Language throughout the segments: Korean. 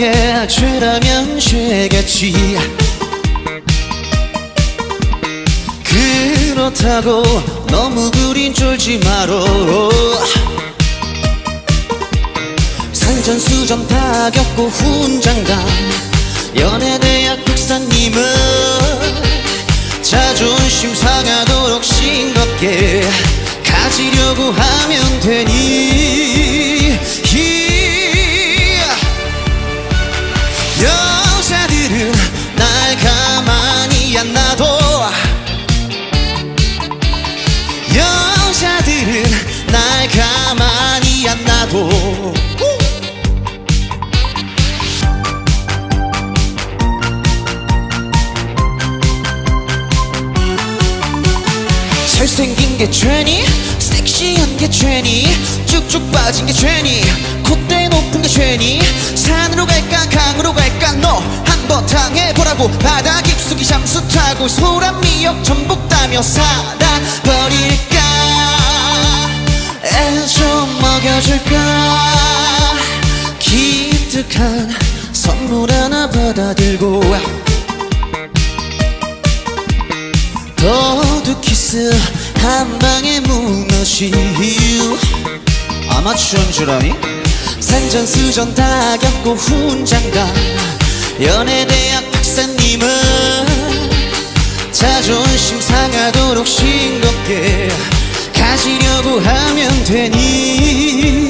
너에게 죄라면 죄겠지. 그렇다고 너무 그린 쫄지 마로. 산전수전 다 겪고 훈장간 연애대학 박사님은 자존심 상하도록 싱겁게 가지려고 하면 되니 잘생긴 게 죄니? 섹시한 게 죄니? 쭉쭉 빠진 게 죄니? 콧대 높은 게 죄니? 산으로 갈까 강으로 갈까? 너 한번 당해보라고. 바다 깊숙이 잠수 타고 소란 미역 전복 따며 살아버릴까? 애좀 먹여줄까? 기특한 선물 하나 받아들고 더 도 키스 한 방에 무너지유 아마추어인 줄 아니? 산전수전 다 겪고 훈장가 연애대학 박사님은 자존심 상하도록 싱겁게 가지려고 하면 되니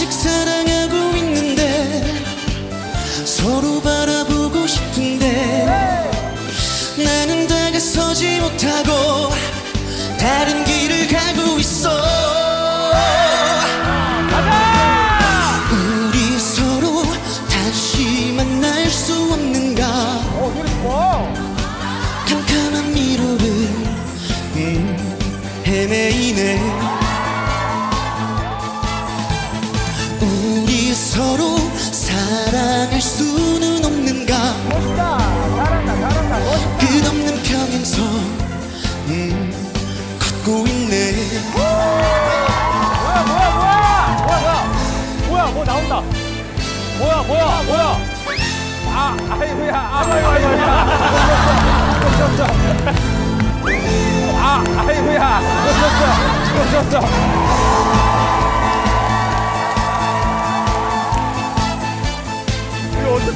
아직 사랑하고 있는데 서로 바라보고 싶은데 나는 다가서지 못하고 다른 길을 가고 있어. 우리 서로 다시 만날 수 없는가? 캄캄한 미로를 음, 헤매이네 서로 사랑할 수는 없는가? 멋있다. 잘한다 잘한다. 멋있다. 끝없는 평행선 음, 걷고 있네. 뭐야 뭐야 뭐야? 뭐야 뭐야? 뭐야 뭐 나온다. 뭐야 뭐야 뭐야? 아 아이고야. 아이고야 아 아이고야. 졌어 졌어 이거 어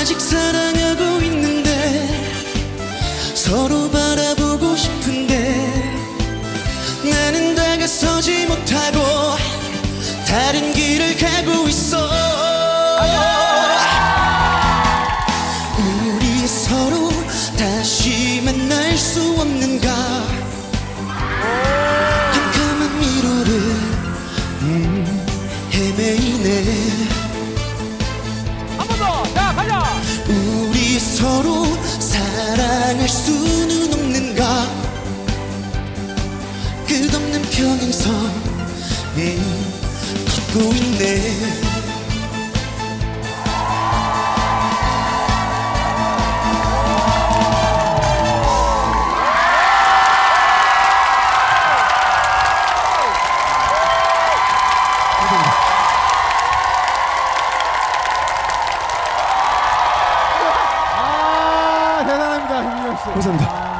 아직 사랑하 속에서 늘 걷고 있네 감사합니다.